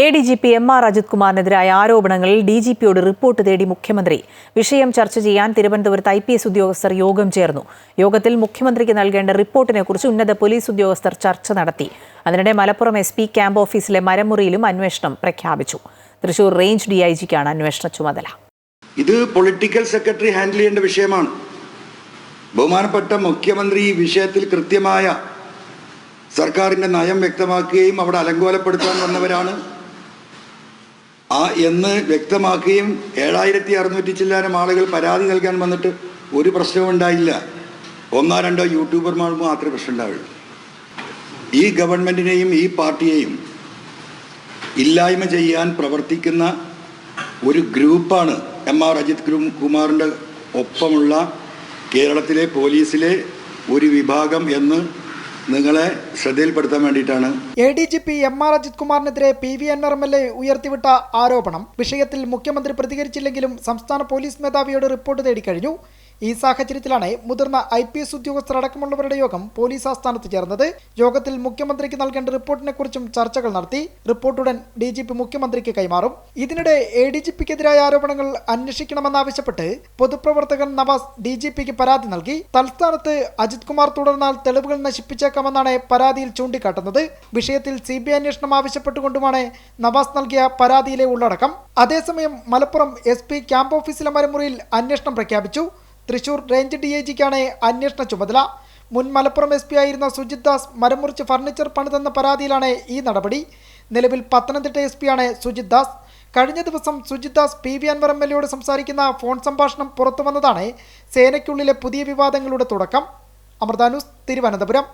A D G P M R Ajith കുമാറിനെതിരായ ആരോപണങ്ങളിൽ D G പിയോട് report തേടി മുഖ്യമന്ത്രി. വിഷയം ചർച്ച ചെയ്യാൻ തിരുവനന്തപുരത്ത് ഐ പി എസ് ഉദ്യോഗസ്ഥർ യോഗം ചേർന്നു. യോഗത്തിൽ മുഖ്യമന്ത്രിക്ക് നൽകേണ്ട റിപ്പോർട്ടിനെക്കുറിച്ച് ഉന്നത പോലീസ് ഉദ്യോഗസ്ഥർ ചർച്ച നടത്തി. അതിനിടെ മലപ്പുറം എസ് പി ക്യാമ്പ് ഓഫീസിലെ മരമുറിയിലും അന്വേഷണം പ്രഖ്യാപിച്ചു. തൃശൂർ റേഞ്ച് ഡി ഐ ജിക്കാണ് അന്വേഷണ ചുമതല. ഇത് പൊളിറ്റിക്കൽ സെക്രട്ടറി ഹാൻഡിൽ ചെയ്യേണ്ട വിഷയമാണ്. ബഹുമാനപ്പെട്ട മുഖ്യമന്ത്രി ഈ വിഷയത്തിൽ കൃത്യമായ സർക്കാരിന്റെ നയം വ്യക്തമാക്കുകയും അവിടെ അലങ്കോലപ്പെടുത്താൻ വന്നവരാണ്. ആ എന്ന് വ്യക്തമാക്കുകയും ഏഴായിരത്തി അറുന്നൂറ്റി ചില്ലാനം ആളുകൾ പരാതി നൽകാൻ വന്നിട്ട് ഒരു പ്രശ്നവും ഉണ്ടായില്ല. ഒന്നോ രണ്ടോ യൂട്യൂബർമാർ മാത്രമേ പ്രശ്നം ഉണ്ടാവുള്ളൂ ഈ ഗവൺമെന്റിനെയും ഈ പാർട്ടിയെയും ഇല്ലായ്മ ചെയ്യാൻ പ്രവർത്തിക്കുന്ന ഒരു ഗ്രൂപ്പാണ് എം ആർ അജിത് കുമാറിന്റെ ഒപ്പമുള്ള കേരളത്തിലെ പോലീസിലെ ഒരു വിഭാഗം എന്ന് നിങ്ങളെ ശ്രദ്ധയിൽപ്പെടുത്താൻ വേണ്ടിയിട്ടാണ് A D G P M R Ajith കുമാറിനെതിരെ P V N R M L A ഉയർത്തിവിട്ട ആരോപണം. വിഷയത്തിൽ മുഖ്യമന്ത്രി പ്രതികരിച്ചില്ലെങ്കിലും സംസ്ഥാന പോലീസ് മേധാവിയോട് റിപ്പോർട്ട് തേടിക്കഴിഞ്ഞു. ഈ സാഹചര്യത്തിലാണ് മുതിർന്ന ഐ പി എസ് ഉദ്യോഗസ്ഥർ അടക്കമുള്ളവരുടെ യോഗം പോലീസ് ആസ്ഥാനത്ത് ചേർന്നത്. യോഗത്തിൽ മുഖ്യമന്ത്രിക്ക് നൽകേണ്ട റിപ്പോർട്ടിനെ കുറിച്ചും ചർച്ചകൾ നടത്തി റിപ്പോർട്ടുടൻ ഡി ജി പി മുഖ്യമന്ത്രിക്ക് കൈമാറും. ഇതിനിടെ എ ഡി ജി പിക്കെതിരായ ആരോപണങ്ങൾ അന്വേഷിക്കണമെന്നാവശ്യപ്പെട്ട് പൊതുപ്രവർത്തകൻ നവാസ് ഡി ജി പിക്ക് പരാതി നൽകി. തൽസ്ഥാനത്ത് അജിത് കുമാർ തുടർന്നാൽ തെളിവുകൾ നശിപ്പിച്ചേക്കാമെന്നാണ് പരാതിയിൽ ചൂണ്ടിക്കാട്ടുന്നത്. വിഷയത്തിൽ സി ബി ഐ അന്വേഷണം ആവശ്യപ്പെട്ടുകൊണ്ടുമാണ് നവാസ് നൽകിയ പരാതിയിലെ ഉള്ളടക്കം. അതേസമയം മലപ്പുറം എസ് പി ക്യാമ്പ് ഓഫീസിലെ മരമുറിയിൽ അന്വേഷണം പ്രഖ്യാപിച്ചു. തൃശൂർ റേഞ്ച് ഡി ഐ ജിക്കാണ് അന്വേഷണ ചുമതല. മുൻ മലപ്പുറം എസ് പി ആയിരുന്ന സുജിത് ദാസ് മരമുറിച്ച് ഫർണിച്ചർ പണിതെന്ന പരാതിയിലാണ് ഈ നടപടി. നിലവിൽ പത്തനംതിട്ട എസ് പിയാണ് സുജിത് ദാസ്. കഴിഞ്ഞ ദിവസം Sujith Das P V Anvar M L എയോട് സംസാരിക്കുന്ന ഫോൺ സംഭാഷണം പുറത്തുവന്നതാണ്. സേനയ്ക്കുള്ളിലെ പുതിയ വിവാദങ്ങളുടെ തുടക്കം. അമൃതാനൂസ് തിരുവനന്തപുരം.